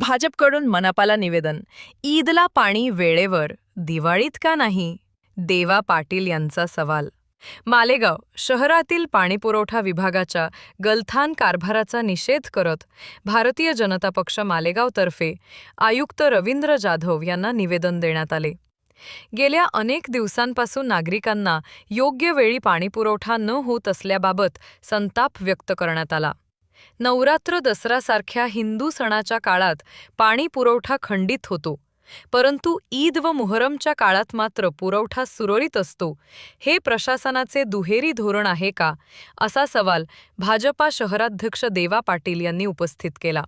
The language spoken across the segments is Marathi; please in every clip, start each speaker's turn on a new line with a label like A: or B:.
A: भाजपकडून मनपाला निवेदन. ईदला पाणी वेळेवर दिवाळीत का नाही? देवा पाटील यांचा सवाल. मालेगाव शहरातील पाणीपुरवठा विभागाच्या गलथान कारभाराचा निषेध करत भारतीय जनता पक्ष मालेगावतर्फे आयुक्त रवींद्र जाधव यांना निवेदन देण्यात आले. गेल्या अनेक दिवसांपासून नागरिकांना योग्य वेळी पाणीपुरवठा न होत असल्याबाबत संताप व्यक्त करण्यात आला. नवरात्र दसरासारख्या हिंदू सणाच्या काळात पाणी पुरवठा खंडित होतो. परंतु ईद व मुहरमच्या काळात मात्र पुरवठा सुरळीत असतो. हे प्रशासनाचे दुहेरी धोरण आहे का? असा सवाल भाजपा शहराध्यक्ष देवा पाटील यांनी उपस्थित केला.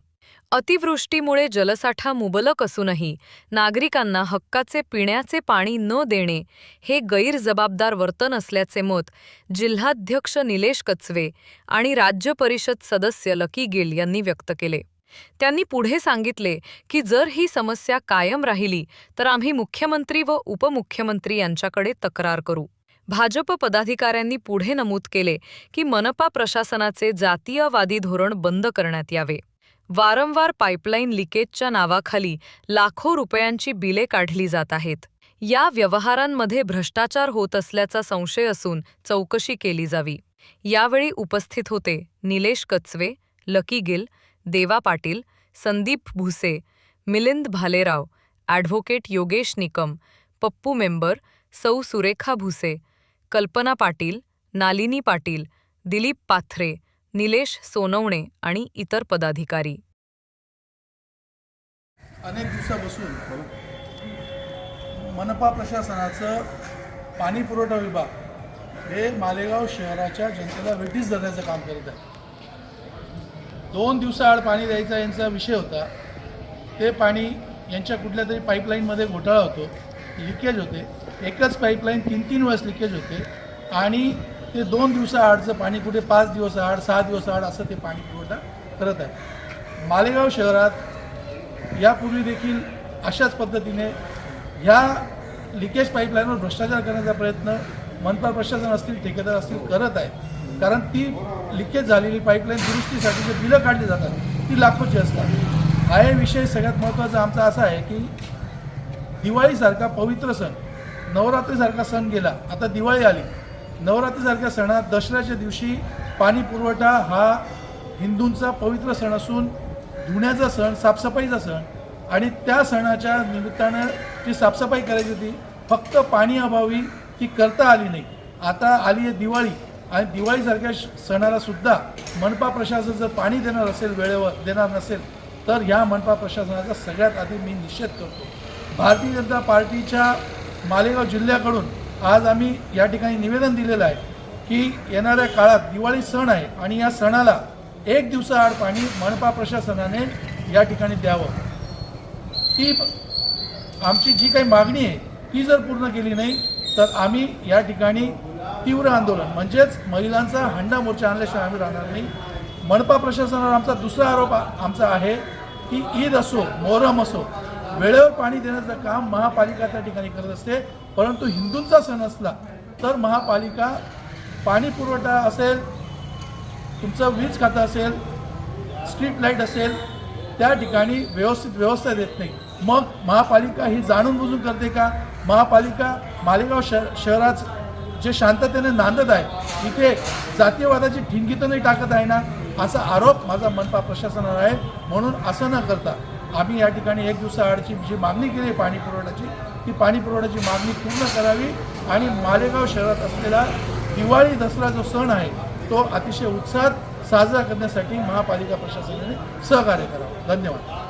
A: अतिवृष्टीमुळे जलसाठा मुबलक असूनही नागरिकांना हक्काचे पिण्याचे पाणी न देणे हे गैरजबाबदार वर्तन असल्याचे मत जिल्हाध्यक्ष निलेश कचवे आणि राज्य परिषद सदस्य लकी गिल यांनी व्यक्त केले. त्यांनी पुढे सांगितले की जर ही समस्या कायम राहिली तर आम्ही मुख्यमंत्री व उपमुख्यमंत्री यांच्याकडे तक्रार करू. भाजप पदाधिकाऱ्यांनी पुढे नमूद केले की मनपा प्रशासनाचे जातीयवादी धोरण बंद करण्यात यावे. वारंवार पाईपलाईन लिकेजच्या नावाखाली लाखो रुपयांची बिले काढली जात आहेत. या व्यवहारांमध्ये भ्रष्टाचार होत असल्याचा संशय असून चौकशी केली जावी. यावेळी उपस्थित होते Nilesh Kachave lucky Gill Deva Patil Sandeep Bhuse Milind Bhalerao advocate Yogesh Nikam Pappu member सौ सुरेखा भुसे कल्पना पाटील नालिनी पाटील दिलीप पाथरे निलेश सोनवणे आणि इतर पदाधिकारी.
B: अनेक दिवसापासून मनपा प्रशासनाचं पाणी पुरवठा विभाग हे मालेगाव शहराच्या जनतेला वेटीस धरण्याचं काम करत आहे. दोन दिवसाआड पाणी द्यायचा यांचा विषय होता. ते पाणी यांच्या कुठल्या तरी पाईपलाईनमध्ये घोटाळा होतो लिकेज होते. एकच पाईपलाईन तीन तीन वेळेस लिकेज होते आणि ते दोन दिवसाआडचं पाणी कुठे पाच दिवस आड सहा दिवस आड असं ते पाणी पुरवठा करत आहे. मालेगाव शहरात यापूर्वी देखील अशाच पद्धतीने ह्या लिकेज पाईपलाईनवर भ्रष्टाचार करण्याचा प्रयत्न मनपा प्रशासन असतील ठेकेदार असतील करत आहे कारण ती लिकेज झालेली पाईपलाईन दुरुस्तीसाठी जे बिलं काढली जातात ती लाखोची असतात. हा विषय सगळ्यात महत्त्वाचा आमचा असा आहे की दिवाळीसारखा पवित्र सण नवरात्रीसारखा सण गेला आता दिवाळी आली. नवरात्रीसारख्या सणात दसऱ्याच्या दिवशी पाणी पुरवठा हा हिंदूंचा पवित्र सण असून धुण्याचा सण साफसफाईचा सण आणि त्या सणाच्या निमित्तानं जी साफसफाई करायची होती फक्त पाणी अभावी ती करता आली नाही. आता आली आहे दिवाळी आणि दिवाळीसारख्या सणाला सुद्धा मनपा प्रशासन जर पाणी देणार असेल वेळेवर देणार नसेल तर ह्या मनपा प्रशासनाचा सगळ्यात आधी मी निषेध करतो. भारतीय जनता पार्टीच्या मालेगाव जिल्ह्याकडून आज आम्ही या ठिकाणी निवेदन दिलेलं आहे की येणाऱ्या काळात दिवाळी सण आहे आणि या सणाला एक दिवसाआड पाणी मनपा प्रशासनाने या ठिकाणी द्यावं. ती आमची जी काही मागणी आहे ती जर पूर्ण केली नाही तर आम्ही या ठिकाणी तीव्र आंदोलन म्हणजेच महिलांचा हंडा मोर्चा आणल्याशिवाय आम्ही राहणार नाही. मनपा प्रशासनावर आमचा दुसरा आरोप आमचा आहे की ईद असो मोहरम असो वेळेवर पाणी देण्याचं काम महापालिका त्या ठिकाणी करत असते. परंतु हिंदूंचा सण असला तर महापालिका पाणी पुरवठा असेल तुमचं वीज खातं असेल स्ट्रीट लाइट असेल त्या ठिकाणी व्यवस्थित व्यवस्था देत नाही. मग महापालिका ही जाणून बुजून करते का? महापालिका मालेगाव शह शहरात जे शांततेने नांदत आहे इथे जातीयवादाची ठिणगी तर नाही टाकत आहे ना? असा आरोप माझा मनपा प्रशासनावर आहे. म्हणून असं न करता आम्ही या ठिकाणी एक दिवसाआडची जी मागणी केली आहे पाणी पुरवठ्याची ही पाणी पुरवठ्याची मागणी पूर्ण करावी आणि मालेगाव शहरात असलेला दिवाळी दसरा जो सण आहे तो अतिशय उत्साहात साजरा करण्यासाठी महापालिका प्रशासनाने सहकार्य करावं. धन्यवाद.